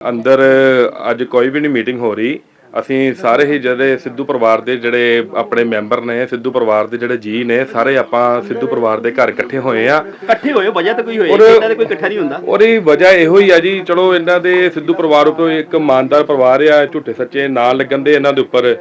ਅੰਦਰ ਅੱਜ ਕੋਈ ਵੀ ਨਹੀਂ ਮੀਟਿੰਗ ਹੋ ਰਹੀ। ਅਸੀਂ ਸਾਰੇ ਹੀ ਜਿਹੜੇ ਸਿੱਧੂ ਪਰਿਵਾਰ ਦੇ ਜਿਹੜੇ ਆਪਣੇ ਮੈਂਬਰ ਨੇ ਸਿੱਧੂ ਪਰਿਵਾਰ ਦੇ ਜਿਹੜੇ ਜੀ ਨੇ ਸਾਰੇ ਆਪਾਂ ਸਿੱਧੂ ਪਰਿਵਾਰ ਦੇ ਘਰ ਇਕੱਠੇ ਹੋਏ ਆ। ਇਕੱਠੇ ਹੋਏ ਵਜ੍ਹਾ ਤਾਂ ਕੋਈ ਹੋਏ ਇਹਨਾਂ ਦੇ ਕੋਈ ਇਕੱਠਾ ਨਹੀਂ ਹੁੰਦਾ। ਉਹਦੀ ਵਜ੍ਹਾ ਇਹੋ ਹੀ ਆ ਜੀ ਚਲੋ ਇਹਨਾਂ ਦੇ ਸਿੱਧੂ ਪਰਿਵਾਰ ਉੱਪਰ ਇੱਕ ਇਮਾਨਦਾਰ ਪਰਿਵਾਰ ਆ ਝੂਠੇ ਸੱਚੇ ਨਾਂ ਲੱਗਣ ਦੇ ਇਹਨਾਂ ਦੇ ਉੱਪਰ।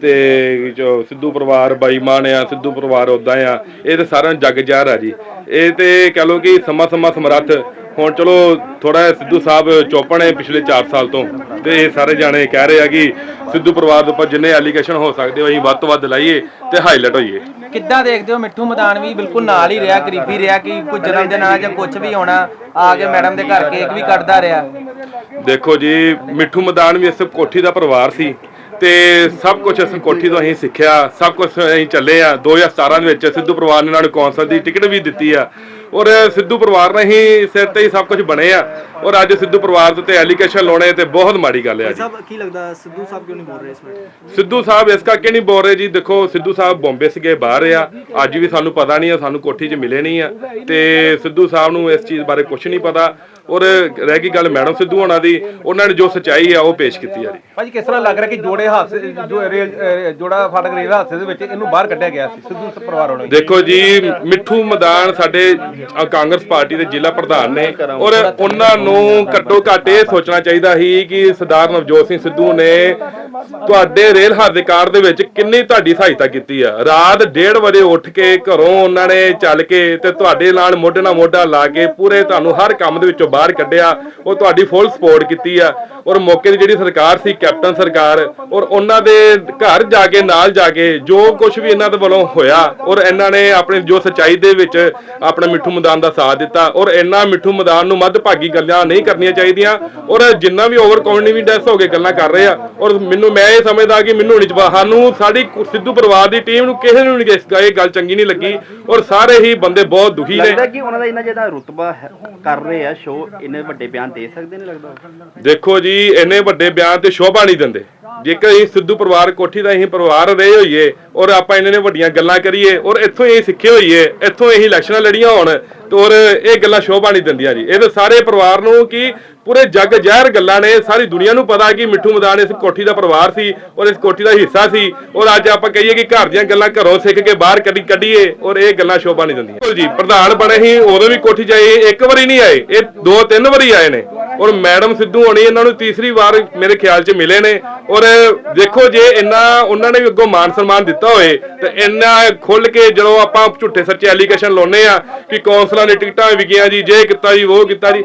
ਤੇ ਜੋ ਸਿੱਧੂ ਪਰਿਵਾਰ ਬਾਈਮਾਨ ਆ ਸਿੱਧੂ ਪਰਿਵਾਰ ਉਦਾਂ ਆ ਇਹ ਤੇ ਸਾਰਾ ਜੱਗ ਜ਼ਾਹਰ ਆ ਜੀ। ਇਹ ਤੇ ਕਹ ਲੋ ਕਿ ਸਮਾਂ ਸਮਾਂ ਸਮਰੱਥ ਹੁਣ ਚਲੋ ਥੋੜਾ ਸਿੱਧੂ ਸਾਹਿਬ ਚੋਪਣ ਹੈ ਪਿਛਲੇ 4 ਸਾਲ ਤੋਂ ਤੇ ਇਹ ਸਾਰੇ ਜਾਣੇ ਕਹਿ ਰਹੇ ਆ ਕਿ ਸਿੱਧੂ ਪਰਿਵਾਰ ਦੇ ਉੱਪਰ ਜਿੰਨੇ ਐਲੀਗੇਸ਼ਨ ਹੋ ਸਕਦੇ ਹੋ ਅਸੀਂ ਵੱਧ ਤੋਂ ਵੱਧ ਲਾਈਏ ਤੇ ਹਾਈਲਾਈਟ ਹੋਈਏ। ਕਿੱਦਾਂ ਦੇਖਦੇ ਹੋ ਮਿੱਠੂ ਮੈਦਾਨ ਵੀ ਬਿਲਕੁਲ ਨਾਲ ਹੀ ਰਿਹਾ ਕਰੀਬੀ ਰਿਹਾ ਕਿ ਕੋਈ ਜਨਮ ਦਿਨ ਆ ਜਾਂ ਕੁਝ ਵੀ ਹੋਣਾ ਆ ਕੇ ਮੈਡਮ ਦੇ ਘਰ ਕੇਕ ਵੀ ਕੱਟਦਾ ਰਿਹਾ? ਦੇਖੋ ਜੀ ਮਿੱਠੂ ਮਦਾਨ ਵੀ ਇਸ ਕੋਠੀ ਦਾ ਪਰਿਵਾਰ ਸੀ ਤੇ ਸਭ ਕੁਝ ਇਸ ਕੋਠੀ ਤੋਂ ਅਸੀਂ ਸਿੱਖਿਆ ਸਭ ਕੁਝ ਅਸੀਂ ਚੱਲੇ ਆ। 2017 ਦੇ ਵਿੱਚ ਸਿੱਧੂ ਪਰਿਵਾਰ ਨੇ ਇਹਨਾਂ ਨੂੰ ਕੌਂਸਲ ਦੀ ਟਿਕਟ ਵੀ ਦਿੱਤੀ ਆ। ਔਰ ਸਿੱਧੂ ਪਰਿਵਾਰ ਨੇ ਹੀ ਸਿਰ ਤੇ ਹੀ ਸਭ ਕੁਝ ਬਣੇ ਆ। ਔਰ ਅੱਜ ਸਿੱਧੂ ਪਰਿਵਾਰ ਦੇ ਉੱਤੇ ਐਲੀਗੇਸ਼ਨ ਲਾਉਣੇ ਤੇ ਬਹੁਤ ਮਾੜੀ ਗੱਲ ਆ ਜੀ। ਸਾਹਿਬ ਕੀ ਲੱਗਦਾ ਸਿੱਧੂ ਸਾਹਿਬ ਕਿਉਂ ਨਹੀਂ ਬੋਲ ਰਹੇ ਇਸ ਵੇਲੇ ਸਿੱਧੂ ਸਾਹਿਬ ਇਸ ਕਰਕੇ ਨਹੀਂ ਬੋਲ ਰਹੇ ਜੀ। ਦੇਖੋ ਸਿੱਧੂ ਸਾਹਿਬ ਬੰਬੇ ਸੀਗੇ ਬਾਹਰ ਆ। ਅੱਜ ਵੀ ਸਾਨੂੰ ਪਤਾ ਨਹੀਂ ਆ ਸਾਨੂੰ ਕੋਠੀ 'ਚ ਮਿਲੇ ਨਹੀਂ ਆ। ਤੇ ਸਿੱਧੂ ਸਾਹਿਬ ਨੂੰ ਇਸ ਚੀਜ਼ ਬਾਰੇ ਕੁਝ ਨਹੀਂ ਪਤਾ। ਔਰ ਰਹਿ ਗਈ ਗੱਲ ਮੈਡਮ ਸਿੱਧੂ ਹੋਣਾ ਦੀ। ਉਹਨਾਂ ਨੇ ਜੋ ਸਚਾਈ ਆ ਉਹ ਪੇਸ਼ ਕੀਤੀ ਆ ਜੀ। ਭਾਜੀ ਕਿਸ ਤਰ੍ਹਾਂ ਲੱਗ ਰਿਹਾ ਕਿ ਜੋੜੇ ਹਾਦਸੇ ਜੋ ਰੇਲ ਜੋੜਾ ਫਾਟਕ ਰੇਲ ਹਾਦਸੇ ਦੇ ਵਿੱਚ ਇਹਨੂੰ ਬਾਹਰ ਕੱਢਿਆ ਗਿਆ ਸੀ ਸਿੱਧੂ ਪਰਿਵਾਰ ਵੱਲੋਂ ਦੇਖੋ ਜੀ ਮਿੱਠੂ ਮਦਾਨ ਸਾਡੇ ਅ, ਕਾਂਗਰਸ ਪਾਰਟੀ ਦੇ ਜ਼ਿਲ੍ਹਾ ਪ੍ਰਧਾਨ ਨੇ ਔਰ ਉਹਨਾਂ ਨੂੰ ਘੱਟੋ ਘੱਟ ਇਹ ਸੋਚਣਾ ਚਾਹੀਦਾ ਸੀ ਕਿ ਸਰਦਾਰ ਨਵਜੋਤ ਸਿੰਘ ਸਿੱਧੂ ਨੇ ਤੁਹਾਡੇ ਰੇਲ ਹਾਦਸੇ ਕਾਰ ਦੇ ਵਿੱਚ ਕਿੰਨੀ ਤੁਹਾਡੀ ਸਹਾਇਤਾ ਕੀਤੀ ਆ? ਰਾਤ 1:30 ਵਜੇ ਉੱਠ ਕੇ ਘਰੋਂ ਉਹਨਾਂ ਨੇ ਚੱਲ ਕੇ ਤੇ ਤੁਹਾਡੇ ਨਾਲ ਮੋਢੇ ਨਾਲ ਮੋਢਾ ਲਾ ਕੇ ਪੂਰੇ ਤੁਹਾਨੂੰ ਹਰ ਕੰਮ ਦੇ ਵਿੱਚੋਂ ਬਾਹਰ ਕੱਢਿਆ ਉਹ ਤੁਹਾਡੀ ਫੁੱਲ ਸਪੋਰਟ ਕੀਤੀ ਆ। ਔਰ ਮੌਕੇ ਦੀ ਜਿਹੜੀ ਸਰਕਾਰ ਸੀ ਕੈਪਟਨ ਸਰਕਾਰ ਔਰ ਉਹਨਾਂ ਦੇ ਘਰ ਜਾ ਕੇ ਨਾਲ ਜਾ ਕੇ ਜੋ ਕੁਝ ਵੀ ਇਹਨਾਂ ਦੇ ਵੱਲੋਂ ਹੋਇਆ ਔਰ ਇਹਨਾਂ ਨੇ ਆਪਣੇ ਜੋ ਸੱਚਾਈ ਦੇ ਵਿੱਚ ਆਪਣਾ ਮਿੱਠੂ ਮੈਦਾਨ ਦਾ ਸਾਥ ਦਿੱਤਾ ਔਰ ਇਹਨਾਂ ਮਿੱਠੂ ਮੈਦਾਨ ਨੂੰ ਮੱਧਭਾਗੀ ਗੱਲਾਂ ਨਹੀਂ ਕਰਨੀਆਂ ਚਾਹੀਦੀਆਂ ਔਰ ਜਿੰਨਾ ਵੀ ਓਵਰ ਕੌਨਫੀਡੈਂਸ ਹੋ ਕੇ ਗੱਲਾਂ ਕਰ ਰਹੇ ਆ ਔਰ ਮੈਨੂੰ ਮੈਂ ਇਹ ਸਮਝਦਾ ਕਿ ਮੈਨੂੰ ਨਹੀਂ ਜਵਾ ਸਾਨੂੰ ਸਾਡੀ ਸਿੱਧੂ ਪਰਿਵਾਰ ਦੀ ਟੀਮ ਨੂੰ ਕਿਸੇ ਨੂੰ ਨਹੀਂ ਇਹ ਗੱਲ ਚੰਗੀ ਨਹੀਂ ਲੱਗੀ ਔਰ ਸਾਰੇ ਹੀ ਬੰਦੇ ਬਹੁਤ ਦੁਖੀ ਨੇ। ਲੱਗਦਾ ਕਿ ਉਹਨਾਂ ਦਾ ਇਹਨਾਂ ਜਿਹੜਾ ਰੁਤਬਾ ਕਰ ਰਹੇ ਆ ਸ਼ੋ ਇੰਨੇ ਵੱਡੇ ਬਿਆਨ ਦੇ ਸਕਦੇ ਨੇ ਲੱਗਦਾ? ਦੇਖੋ ਜੀ ਇੰਨੇ ਵੱਡੇ ਬਿਆਨ ਤੇ ਸ਼ੋਭਾ ਨਹੀਂ ਦਿੰਦੇ। ਜੇਕਰ ਅਸੀਂ ਸਿੱਧੂ ਪਰਿਵਾਰ ਕੋਠੀ ਦਾ ਅਸੀਂ ਪਰਿਵਾਰ ਰਹੇ ਹੋਈਏ ਔਰ ਆਪਾਂ ਇਹਨਾਂ ਨੇ ਵੱਡੀਆਂ ਗੱਲਾਂ ਕਰੀਏ ਔਰ ਇੱਥੋਂ ਹੀ ਸਿੱਖੇ ਹੋਈਏ, ਇੱਥੋਂ ਹੀ ਇਲੈਕਸ਼ਨਾਂ ਲੜੀਆਂ ਹੋਣ, ਤੇ ਔਰ ਇਹ ਗੱਲਾਂ ਸ਼ੋਭਾ ਨਹੀਂ ਦਿੰਦੀਆਂ ਜੀ। ਇਹਦੇ ਸਾਰੇ ਪਰਿਵਾਰ ਨੂੰ ਕਿ ਪੂਰੇ ਜੱਗ ਜ਼ਹਿਰ ਗੱਲਾਂ ਨੇ, ਸਾਰੀ ਦੁਨੀਆ ਨੂੰ ਪਤਾ ਕਿ ਮਿੱਠੂ ਮਦਾਨ ਇਸ ਕੋਠੀ ਦਾ ਪਰਿਵਾਰ ਸੀ ਔਰ ਇਸ ਕੋਠੀ ਦਾ ਹਿੱਸਾ ਸੀ ਔਰ ਅੱਜ ਆਪਾਂ ਕਹੀਏ ਕਿ ਘਰ ਦੀਆਂ ਗੱਲਾਂ ਘਰੋਂ ਸਿੱਖ ਕੇ ਬਾਹਰ ਕੱਢੀ ਕੱਢੀਏ ਔਰ ਇਹ ਗੱਲਾਂ ਸ਼ੋਭਾ ਨਹੀਂ ਦਿੰਦੀਆਂ। ਬਿਲਕੁਲ ਜੀ, ਪ੍ਰਧਾਨ ਬਣੇ ਹੀ ਉਦੋਂ ਵੀ ਕੋਠੀ 'ਚ ਆਏ, ਇੱਕ ਵਾਰੀ ਨਹੀਂ ਆਏ, ਇਹ ਦੋ ਤਿੰਨ ਵਾਰੀ ਆਏ ਨੇ। ਔਰ ਮੈਡਮ ਸਿੱਧੂ ਹੋਣੀ ਇਹਨਾਂ ਨੂੰ ਤੀਸਰੀ ਵਾਰ ਮੇਰੇ ਖਿਆਲ 'ਚ ਮਿਲੇ ਨੇ। ਔਰ ਦੇਖੋ ਜੇ ਇੰਨਾ ਉਹਨਾਂ ਨੇ ਵੀ ਅੱਗੋਂ ਮਾਨ ਸਨਮਾਨ ਦਿੱਤਾ ਹੋਏ ਤੇ ਇੰਨਾ ਖੁੱਲ ਕੇ ਜਦੋਂ ਆਪਾਂ ਝੂਠੇ ਸੱਚੇ ਐਲੀਗੇਸ਼ਨ ਲਾਉਨੇ ਆ ਕਿ ਕੌਂਸਲਾਂ ਨੇ ਟਿਕਟਾਂ ਵਿਕੀਆਂ ਜੀ, ਜੇ ਕੀਤਾ ਜੀ, ਉਹ ਕੀਤਾ ਜੀ।